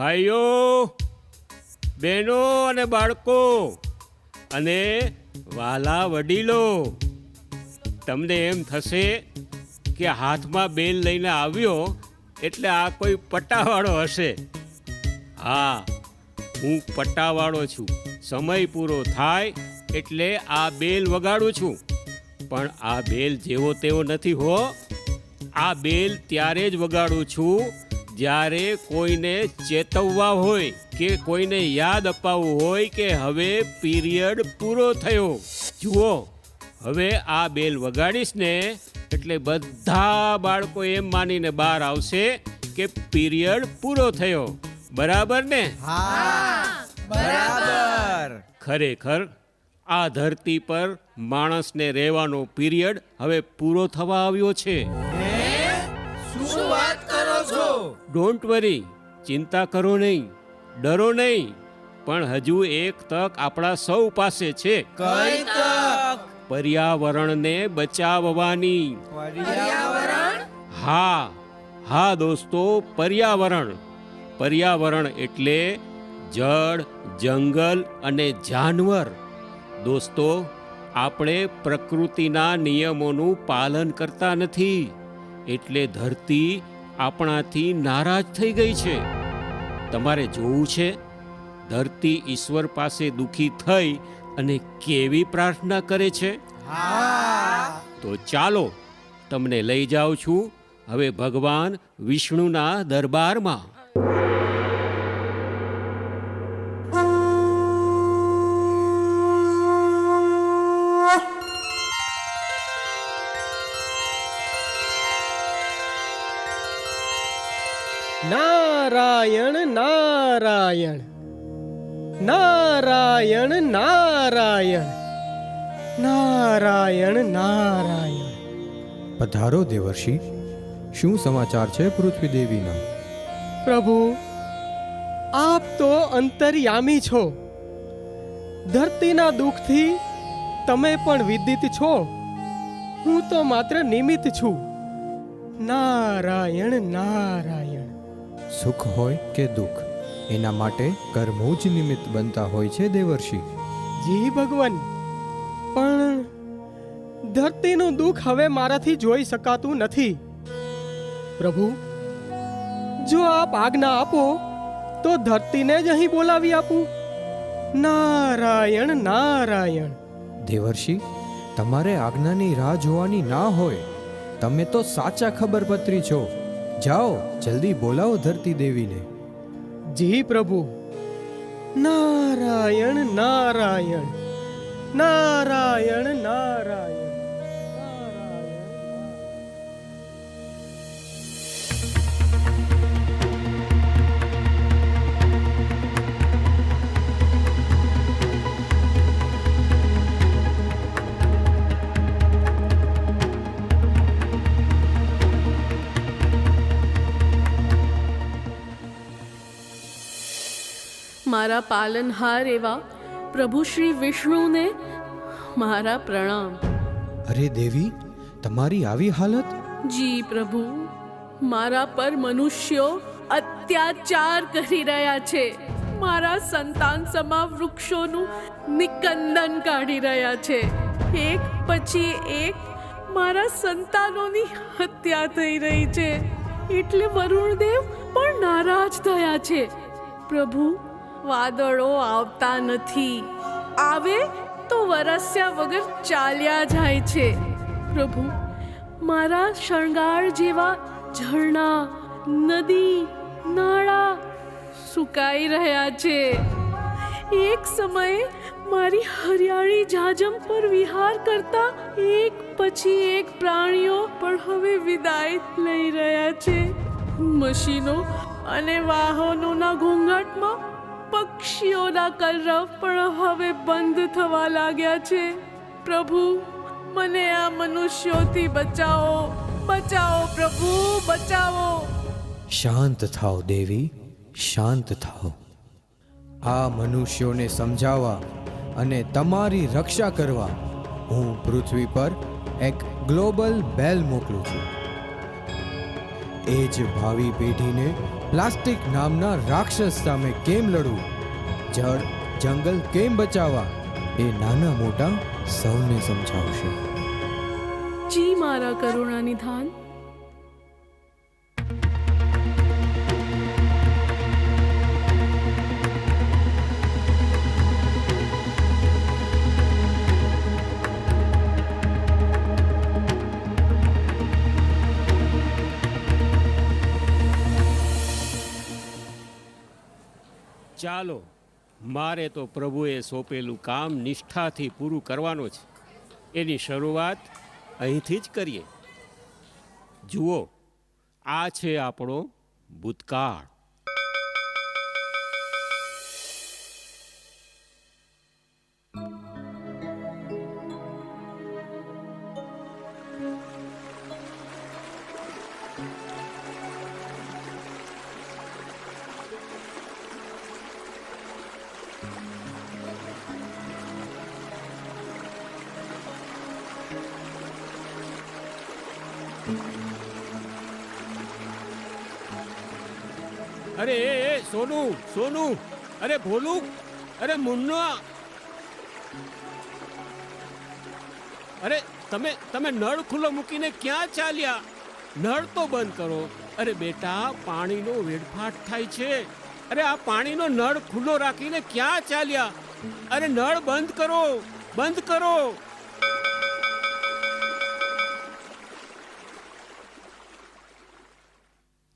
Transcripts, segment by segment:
ભાઈઓ, બહેનો અને બાળકો અને વાલા વડીલો, તમને એમ થશે કે હાથમાં બેલ લઈને આવ્યો એટલે આ કોઈ પટ્ટાવાળો હશે. હા, હું પટ્ટાવાળો છું. સમય પૂરો થાય એટલે આ બેલ વગાડું છું. પણ આ બેલ જેવો તેવો નથી હો. આ બેલ ત્યારે જ વગાડું છું જ્યારે કોઈને ચેતવવા હોય કે કોઈને યાદ અપાવવું હોય કે હવે પીરિયડ પૂરો થયો. જુઓ હવે આ બેલ વગાડીશ ને એટલે બધા બાળકો એમ માનીને બહાર આવશે કે પીરિયડ પૂરો થયો. બરાબર ને? બરાબર. ખરેખર આ ધરતી પર માણસને રહેવાનો પીરિયડ હવે પૂરો થવા આવ્યો છે. છો. ડોન્ટ વરી ચિંતા કરો નહીં. ડરો નહીં. પણ હજુ એક તક આપણા સૌ પાસે છે. કઈ તક? પર્યાવરણને બચાવવાની. પર્યાવરણ? હા. હા દોસ્તો પર્યાવરણ. પર્યાવરણ એટલે જળ જંગલ અને જાનવર. દોસ્તો આપણે પ્રકૃતિના નિયમોનું પાલન કરતા નથી. એટલે ધરતી આપણાથી નારાજ થઈ ગઈ છે. તમારે જોવું છે ધરતી ઈશ્વર પાસે દુખી થઈ અને કેવી પ્રાર્થના કરે છે? તો ચાલો તમને લઈ જાઉં છું હવે ભગવાન વિષ્ણુના દરબારમાં. નારાયણ નારાયણ. નારાયણ નારાયણ. નારાયણ નારાયણ. પધારો દેવર્ષિ. શું સમાચાર છે પૃથ્વી દેવીના પ્રભુ આપ તો અંતર્યામી છો. ધરતીના દુઃખથી તમે પણ વિદિત છો. હું તો માત્ર નિમિત્ત છું. નારાયણ નારાયણ. સુખ હોય કે દુઃખ એના માટે કર્મો જ નિમિત્ત બનતા હોય છે દેવર્ષિ. જી ભગવાન. પણ ધરતીનું દુઃખ હવે મારાથી જોઈ શકાતું નથી. પ્રભુ જો આપ આજ્ઞા આપો તો ધરતીને જ અહીં બોલાવી આપું. નારાયણ નારાયણ. દેવર્ષિ તમારે આજ્ઞાની રાહ જોવાની ના હોય. તમે તો સાચા ખબરપત્રી છો. જાઓ જલ્દી બોલાવો ધરતી દેવીને. જી પ્રભુ. નારાયણ નારાયણ. નારાયણ નારાયણ. મારા પાલનહાર એવા પ્રભુ શ્રી વિષ્ણુને મારા પ્રણામ. અરે દેવી તમારી આવી હાલત? જી પ્રભુ મારા પર મનુષ્યો અત્યાચાર કરી રહ્યા છે. મારા સંતાન સમા વૃક્ષોનું નિકંદન કાઢી રહ્યા છે. એક પછી એક મારા સંતાનોની હત્યા થઈ રહી છે. એટલે વરુણદેવ પણ નારાજ થયા છે. પ્રભુ વાદળો આવતા નથી. આવે તો વરસ્યા વગર ચાલ્યા જાય છે. પ્રભુ, મારા શણગાર જેવા ઝરણા, નદી, નાળા સુકાઈ રહ્યા છે. એક સમયે મારી હરિયાળી જાજમ પર વિહાર કરતા એક પછી એક પ્રાણીઓ પણ હવે વિદાય લઈ રહ્યા છે. મશીનો અને વાહનોના ઘોંઘાટમાં પક્ષીઓના કલરવ પણ હવે બંધ થવા લાગ્યા છે. પ્રભુ, મને આ મનુષ્યોથી બચાવો. બચાવો પ્રભુ, બચાવો. શાંત થાઓ દેવી, શાંત થાઓ. આ મનુષ્યોને સમજાવવા અને તમારી રક્ષા કરવા હું પૃથ્વી પર એક ગ્લોબલ બેલ મોકલું છું. એ જ ભાવિ પેઢીને પ્લાસ્ટિક નામના રાક્ષસ સામે કેમ લડવું? જળ, જંગલ કેમ બચાવવા? એ નાના મોટા સૌને સમજાવશે. જી મારા કરુણા ચાલો, મારે તો પ્રભુએ સોંપેલું કામ નિષ્ઠાથી પૂરું કરવાનું છે. એની શરૂઆત અહીંથી જ કરીએ. જુઓ, આ છે આપણો ભૂતકાળ. અરે, એ સોનું સોનું, અરે, ભોલું, અરે, મુન્ના. અરે, તમે તમે નળ ખુલ્લો મૂકીને ક્યાં ચાલ્યા? નળ તો બંધ કરો. અરે, બેટા, પાણીનો વેડફાટ થાય છે. અરે, આ પાણીનો નળ ખુલ્લો રાખીને ક્યાં ચાલ્યા? અરે, નળ બંધ કરો બંધ કરો.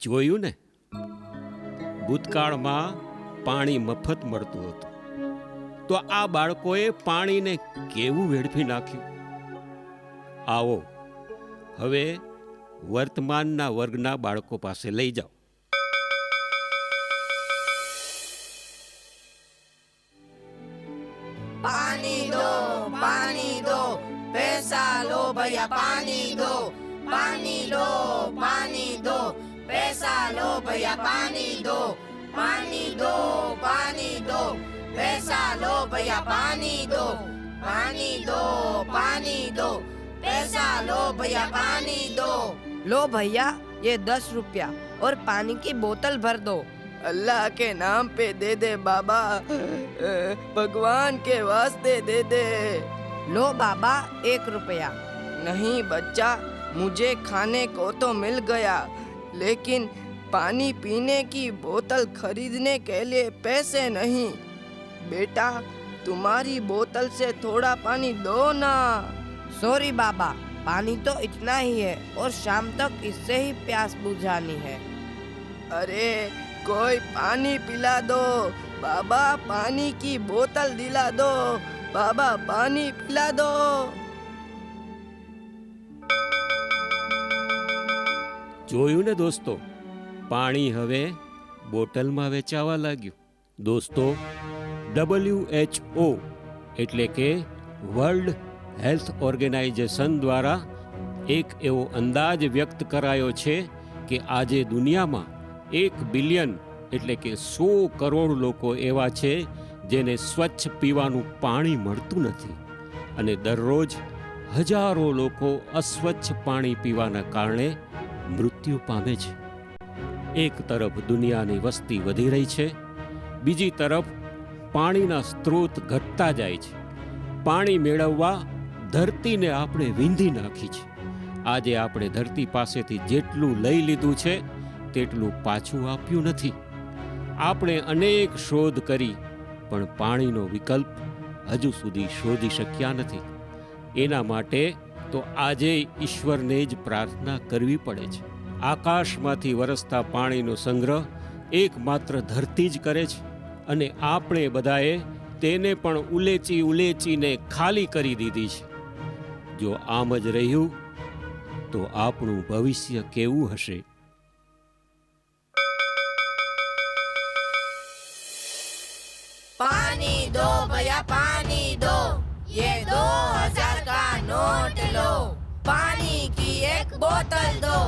જોયું ને? ભૂતકાળમાં પાણી મફત મળતું હતું. તો આ બાળકોએ પાણીને કેવું વેડફી નાખ્યું? આવો, હવે વર્તમાનના વર્ગના બાળકો પાસે લઈ જાઓ. પાણી દો પાણી દો, પૈસા લો ભૈયા, પાણી દો. लो भैया पानी दो पानी दो पानी दो पैसा लो भैया पानी दो पानी दो पानी दो पैसा लो भैया पानी दो। लो भैया ये दस रुपया और पानी की बोतल भर दो। अल्लाह के नाम पे दे दे बाबा भगवान के वास्ते दे दे। लो बाबा एक रुपया। नहीं बच्चा मुझे खाने को तो मिल गया लेकिन पानी पीने की बोतल खरीदने के लिए पैसे नहीं बेटा तुम्हारी बोतल से थोड़ा पानी दो ना सॉरी बाबा पानी तो इतना ही है और शाम तक इससे ही प्यास बुझानी है अरे कोई पानी पिला दो बाबा पानी की बोतल दिला दो बाबा पानी पिला दो જોયું ને દોસ્તો પાણી હવે બોટલમાં વેચાવા લાગ્યું. દોસ્તો, ડબલ્યુ એચ ઓ એટલે કે વર્લ્ડ હેલ્થ ઓર્ગેનાઇઝેશન દ્વારા એક એવો અંદાજ વ્યક્ત કરાયો છે કે આજે દુનિયામાં એક બિલિયન એટલે કે સો કરોડ લોકો એવા છે જેને સ્વચ્છ પીવાનું પાણી મળતું નથી. અને દરરોજ હજારો લોકો અસ્વચ્છ પાણી પીવાના કારણે મૃત્યુ પામે છે. એક તરફ દુનિયાની વસ્તી વધી રહી છે, બીજી તરફ પાણીના સ્ત્રોત ઘટતા જાય છે. પાણી મેળવવા ધરતીને આપણે વીંધી નાખી છે. આજે આપણે ધરતી પાસેથી જેટલું લઈ લીધું છે, તેટલું પાછું આપ્યું નથી. આપણે અનેક શોધ કરી, પણ પાણીનો વિકલ્પ હજુ સુધી શોધી શક્યા નથી. એના માટે તો આજે ઈશ્વરને જ પ્રાર્થના કરવી પડે છે. આકાશમાંથી વરસતા પાણીનો સંગ્રહ એકમાત્ર ધરતી જ કરે છે અને આપણે બધાએ તેને પણ ઉલેચી ઉલેચીને ખાલી કરી દીધી છે જો આમ જ રહ્યું તો આપણું ભવિષ્ય કેવું હશે पानी दो भैया पानी दो ये दो हजार का नोट लो पानी की एक बोतल दो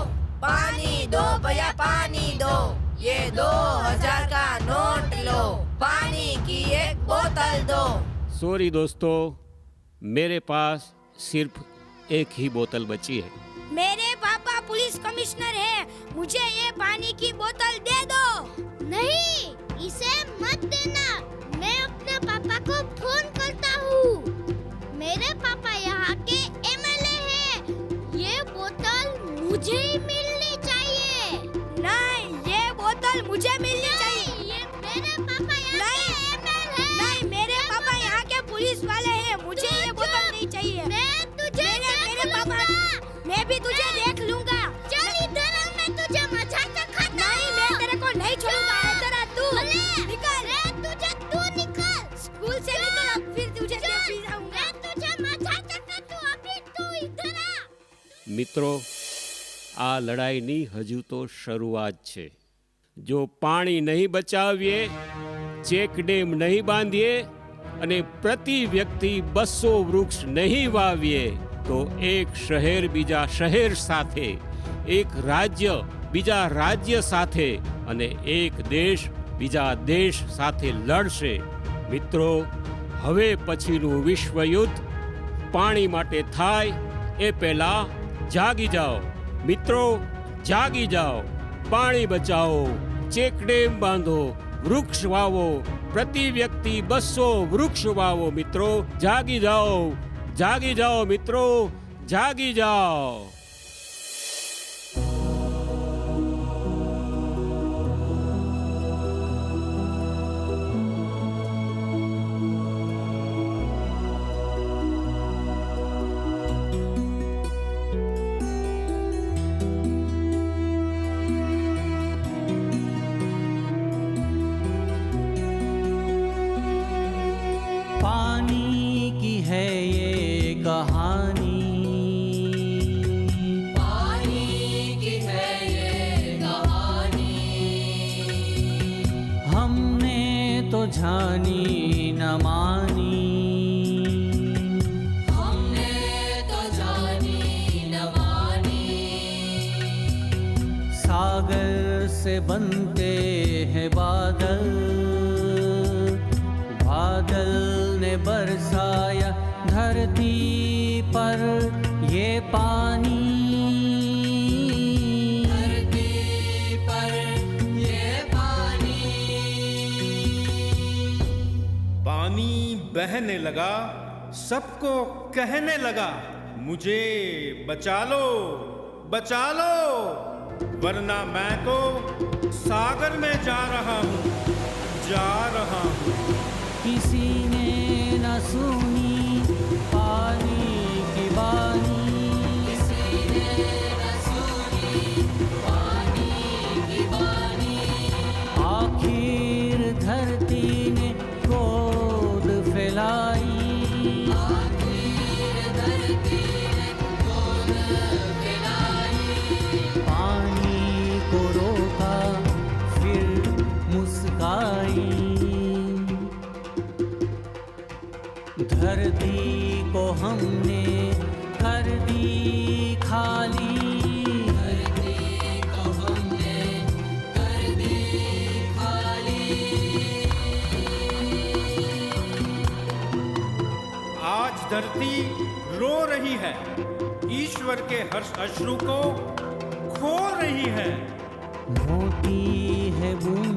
पानी दो भैया पानी दो। ये दो हज़ार का नोट लो। पानी की एक बोतल दो। सॉरी दोस्तों मेरे पास सिर्फ़ एक ही बोतल बची है। मेरे पापा पुलिस कमिश्नर है। मुझे ये पानी की बोतल दे दो। नहीं इसे मत देना। मैं अपने पापा को फ़ोन करता हूँ। मेरे पापा यहाँ के एमएलए हैं। ये बोतल मुझे ही મિત્રો, આ લડાઈની હજુ તો શરૂઆત છે. જો પાણી નહીં બચાવીએ, ચેક ડેમ નહીં બાંધીએ અને પ્રતિ વ્યક્તિ બસો વૃક્ષ નહીં વાવીએ, તો એક શહેર બીજા શહેર સાથે, એક રાજ્ય બીજા રાજ્ય સાથે અને એક દેશ બીજા દેશ સાથે લડશે. મિત્રો, હવે પછીનું વિશ્વયુદ્ધ પાણી માટે થાય એ પહેલા જાગી જાઓ. મિત્રો, જાગી જાઓ. પાણી બચાવો. ચેકડેમ બાંધો. વૃક્ષ વાવો. પ્રતિ વ્યક્તિ બસો વૃક્ષ વાવો મિત્રો. જાગી જાઓ. જાગી જાઓ મિત્રો. જાગી જાઓ. तो जानी न मानी हमने तो जानी न मानी सागर से बनते हैं बादल बादल ने बरसाया धरती पर ये पानी बहने लगा, सबको कहने लगा, मुझे बचा लो बचा लो, वरना मैं तो सागर में जा रहा हूँ, जा रहा हूँ। किसी ने न सुनी पानी की बानी धरती को हमने कर दी खाली। धरती को हमने कर दी खाली। आज धरती रो रही है। ईश्वर के हर्ष अश्रु को खो रही है। मोटी है बूंदे